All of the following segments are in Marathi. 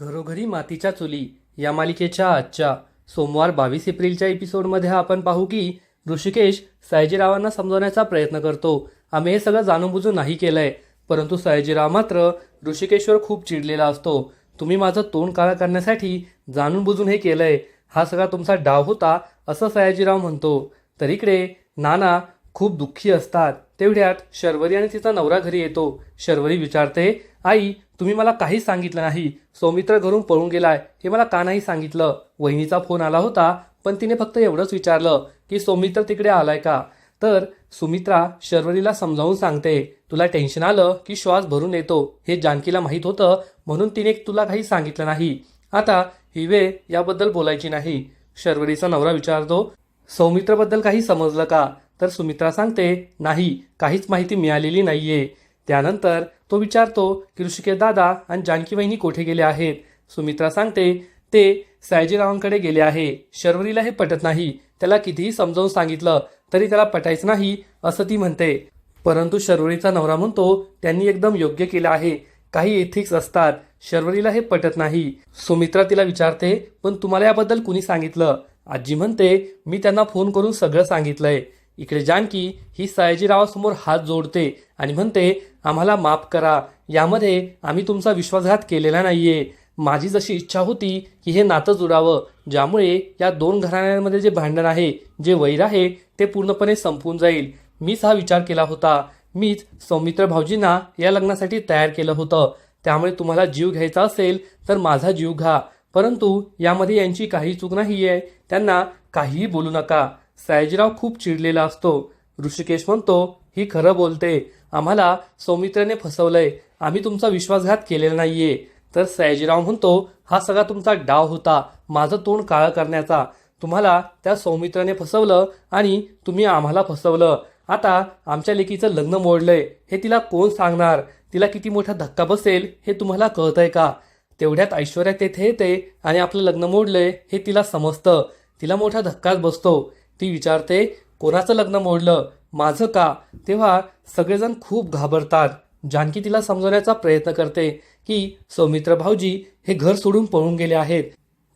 घरोघरी मातीच्या चुली या मालिकेच्या आजच्या सोमवार बावीस एप्रिलच्या एपिसोडमध्ये आपण पाहू की ऋषिकेश सयाजीरावांना समजवण्याचा प्रयत्न करतो. आम्ही हे सगळं जाणून बुजून नाही केलंय परंतु सयाजीराव मात्र ऋषिकेशवर खूप चिडलेला असतो. तुम्ही माझं तोंड काळा करण्यासाठी जाणून बुजून हे केलंय. हा सगळा तुमचा डाव होता असं सयाजीराव म्हणतो. तर इकडे नाना खूप दुःखी असतात. तेवढ्यात शर्वरी आणि तिचा नवरा घरी येतो. शर्वरी विचारते आई तुम्ही मला काहीच सांगितलं नाही. सौमित्र घरून पळून गेलाय. हे मला का नाही सांगितलं? वहिनीचा फोन आला होता पण तिने फक्त एवढंच विचारलं की सौमित्र तिकडे आलाय का? तर सुमित्रा शर्वरीला समजावून सांगते तुला टेन्शन आलं की श्वास भरून येतो. हे जानकीला माहीत होतं म्हणून तिने तुला काही सांगितलं नाही. आता ही वेळ याबद्दल बोलायची नाही. शर्वरीचा नवरा विचारतो सौमित्रबद्दल काही समजलं का? तर सुमित्रा सांगते नाही काहीच माहिती मिळालेली नाहीये. त्यानंतर तो विचारतो की ऋषिकेश दादा आणि जानकी वहिनी कोठे गेले आहेत? सुमित्रा सांगते ते सयाजीरावांकडे गेले आहे. शर्वरीला हे पटत नाही. त्याला कितीही समजावून सांगितलं तरी त्याला पटायचं नाही असं ती म्हणते. परंतु शर्वरीचा नवरा म्हणतो त्यांनी एकदम योग्य केलं आहे. काही एथिक्स असतात. शर्वरीला हे पटत नाही. सुमित्रा तिला विचारते पण तुम्हाला याबद्दल कुणी सांगितलं? आजी म्हणते मी त्यांना फोन करून सगळं सांगितलंय. इकडे जानकी ही सयाजीरावासमोर हात जोडते आणि म्हणते आम्हाला माफ करा. यामध्ये आम्ही तुमचा विश्वासघात केलेला नाहीये. माझी जशी इच्छा होती की हे नातं जुडावं ज्यामुळे या दोन घराण्यांमध्ये जे भांडण आहे जे वैर आहे ते पूर्णपणे संपून जाईल. मीच हा विचार केला होता. मीच सौमित्र भाऊजींना या लग्नासाठी तयार केलं होतं. त्यामुळे तुम्हाला जीव घ्यायचा असेल तर माझा जीव घ्या. परंतु यामध्ये यांची काही चूक नाही आहे त्यांना काहीही बोलू नका. सयाजीराव खूप चिडलेला असतो. ऋषिकेश म्हणतो ही खरं बोलते. आम्हाला सौमित्रने फसवलंय. आम्ही तुमचा विश्वासघात केलेला नाहीये. तर सयाजीराव म्हणतो हा सगळा तुमचा डाव होता. माझं तोंड काळं करण्याचा. तुम्हाला त्या सौमित्राने फसवलं आणि तुम्ही आम्हाला फसवलं. आता आमच्या लेकीचं लग्न मोडलंय. हे तिला कोण सांगणार? तिला किती मोठा धक्का बसेल हे तुम्हाला कळतंय का? तेवढ्यात ऐश्वर्या तेथे येते आणि आपलं लग्न मोडलंय हे तिला समजतं. तिला मोठा धक्काच बसतो. ती विचारते कोणाचं लग्न मोडलं? माझं का? तेव्हा सगळेजण खूप घाबरतात. जानकी तिला समजवण्याचा प्रयत्न करते की सौमित्र भाऊजी हे घर सोडून पळून गेले आहेत.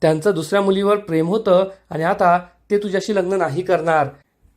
त्यांचं दुसऱ्या मुलीवर प्रेम होतं आणि आता ते तुझ्याशी लग्न नाही करणार.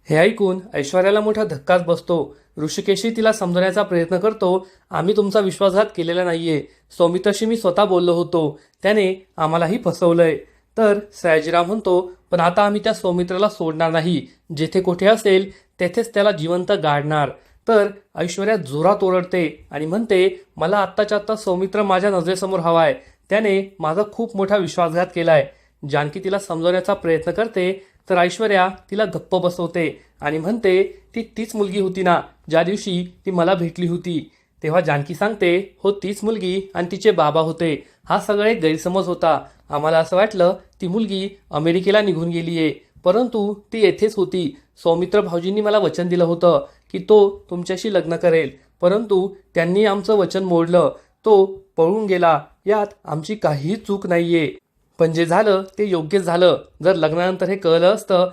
हे ऐकून ऐश्वर्याला मोठा धक्काच बसतो. ऋषिकेशी तिला समजवण्याचा प्रयत्न करतो आम्ही तुमचा विश्वासघात केलेला नाहीये. सौमित्रशी मी स्वतः बोललो होतो. त्याने आम्हालाही फसवलंय. तर सयाजीराव म्हणतो पण आता आम्ही त्या सौमित्राला सोडणार नाही. जेथे कोठे असेल तेथेच त्याला जिवंत गाडणार. तर ऐश्वर्या जोरात ओरडते आणि म्हणते मला आत्ताच्या आत्ता सौमित्र माझ्या नजरेसमोर हवाय. त्याने माझा खूप मोठा विश्वासघात केलाय जानकी तिला समजवण्याचा प्रयत्न करते तर ऐश्वर्या तिला गप्प बसवते आणि म्हणते ती तीच मुलगी होती ना ज्या दिवशी ती मला भेटली होती. तेव्हा जानकी सांगते हो तीच मुलगी आणि तिचे बाबा होते. हा सगळा एक गैरसमज होता. आम्हाला असं वाटलं ती मुलगी अमेरिकेला निघून गेली आहे परंतु ती येथेच होती. सौमित्र भाऊजींनी मला वचन दिलं होतं की तो तुमच्याशी लग्न करेल. परंतु त्यांनी आमचं वचन मोडलं. तो पळून गेला. यात आमची काहीही चूक नाहीये. पण जे झालं ते योग्यच झालं. जर लग्नानंतर हे कळलं असतं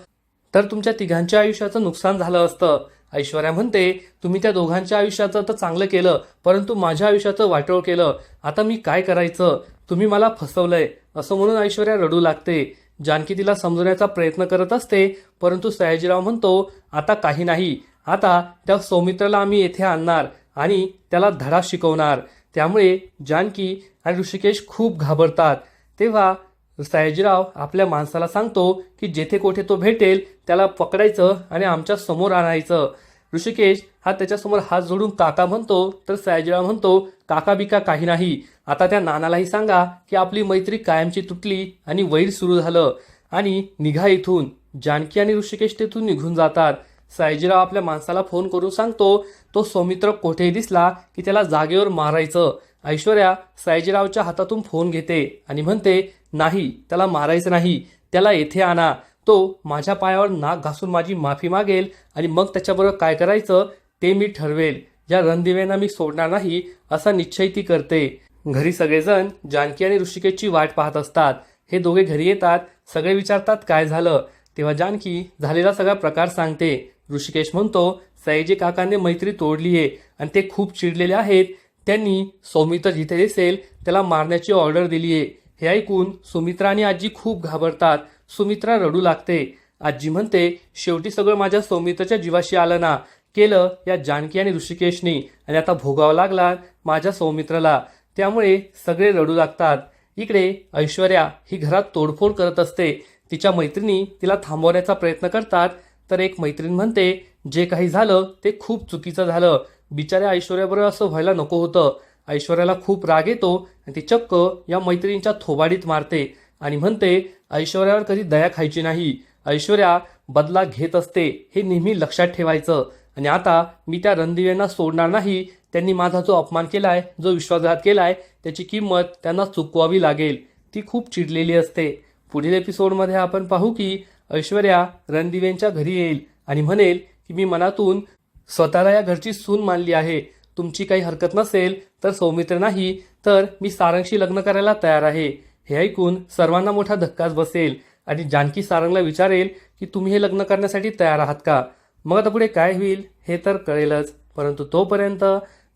तर तुमच्या तिघांच्या आयुष्याचं नुकसान झालं असतं. ऐश्वर्या म्हणते तुम्ही त्या दोघांच्या आयुष्याचं तर चांगलं केलं परंतु माझ्या आयुष्याचं वाटोळ केलं. आता मी काय करायचं? तुम्ही मला फसवलंय. असं म्हणून ऐश्वर्या रडू लागते. जानकी तिला समजवण्याचा प्रयत्न करत असते परंतु सयाजीराव म्हणतो आता काही नाही. आता त्या सौमित्राला आम्ही येथे आणणार आणि त्याला धडा शिकवणार. त्यामुळे जानकी आणि ऋषिकेश खूप घाबरतात. तेव्हा सयाजीराव आपल्या माणसाला सांगतो की जेथे कोठे तो भेटेल त्याला पकडायचं आणि आमच्यासमोर आणायचं. ऋषिकेश हा त्याच्यासमोर हात जोडून काका म्हणतो तर सयाजीराव म्हणतो काका बिका काही नाही. आता त्या नानालाही सांगा की आपली मैत्री कायमची तुटली आणि वैर सुरू झालं आणि निघा इथून. जानकी आणि ऋषिकेश तेथून निघून जातात. सयाजीराव आपल्या माणसाला फोन करून सांगतो तो सौमित्र कोठेही दिसला की त्याला जागेवर मारायचं. ऐश्वर्या सयाजीरावच्या हातातून फोन घेते आणि म्हणते नाही त्याला मारायचं नाही त्याला येथे आणा. तो माझ्या पायावर नाक घासून माझी माफी मागेल आणि मग त्याच्याबरोबर काय करायचं ते मी ठरवेल. या रणदिव्यांना मी सोडणार नाही असा निश्चय ती करते. घरी सगळेजण जानकी आणि ऋषिकेशची वाट पाहत असतात. हे दोघे घरी येतात सगळे विचारतात काय झालं. तेव्हा जानकी झालेला सगळा प्रकार सांगते. ऋषिकेश म्हणतो सयाजी काकांनी मैत्री तोडली आहे आणि ते खूप चिडलेले आहेत. त्यांनी सौमित्र जिथे दिसेल त्याला मारण्याची ऑर्डर दिली आहे. हे ऐकून सुमित्रा आणि आजी खूप घाबरतात. सुमित्रा रडू लागते. आजी म्हणते शेवटी सगळं माझ्या सौमित्रच्या जीवाशी आलं ना. केलं या जानकी आणि ऋषिकेशनी आणि आता भोगावं लागला माझ्या सौमित्राला. त्यामुळे सगळे रडू लागतात. इकडे ऐश्वर्या ही घरात तोडफोड करत असते. तिच्या मैत्रिणी तिला थांबवण्याचा प्रयत्न करतात. तर एक मैत्रीण म्हणते जे काही झालं ते खूप चुकीचं झालं. बिचाऱ्या ऐश्वर्याबरोबर असं व्हायला नको होतं. ऐश्वर्याला खूप राग येतो आणि ती चक्क या मैत्रिणीच्या थोबाडीत मारते आणि म्हणते ऐश्वर्यावर कधी दया खायची नाही. ऐश्वर्या बदला घेत असते. हे नेहमी लक्षात ठेवायचं. आणि आता मी त्या रणदिव्यांना सोडणार नाही. त्यांनी माझा जो अपमान केलाय जो विश्वासघात केलाय त्याची किंमत त्यांना चुकवावी लागेल. ती खूप चिडलेली असते. पुढील एपिसोडमध्ये आपण पाहू की ऐश्वर्या रणदिवेंच्या घरी येईल आणि म्हणेल की मी मनातून स्वतःला या घरची सून मानली आहे. तुमची काही हरकत नसेल तर सौमित्र नाही तर मी सारंगशी लग्न करायला तयार आहे. हे ऐकून सर्वांना मोठा धक्काच बसेल आणि जानकी सारंगला विचारेल की तुम्ही हे लग्न करण्यासाठी तयार आहात का? मग आता पुढे काय होईल हे तर कळेलच. परंतु तोपर्यंत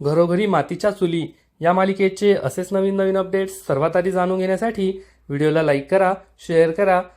घरोघरी मातीच्या चुली या मालिकेचे असेच नवीन नवीन अपडेट्स सर्वात आधी जाणून घेण्यासाठी व्हिडिओला लाईक करा शेअर करा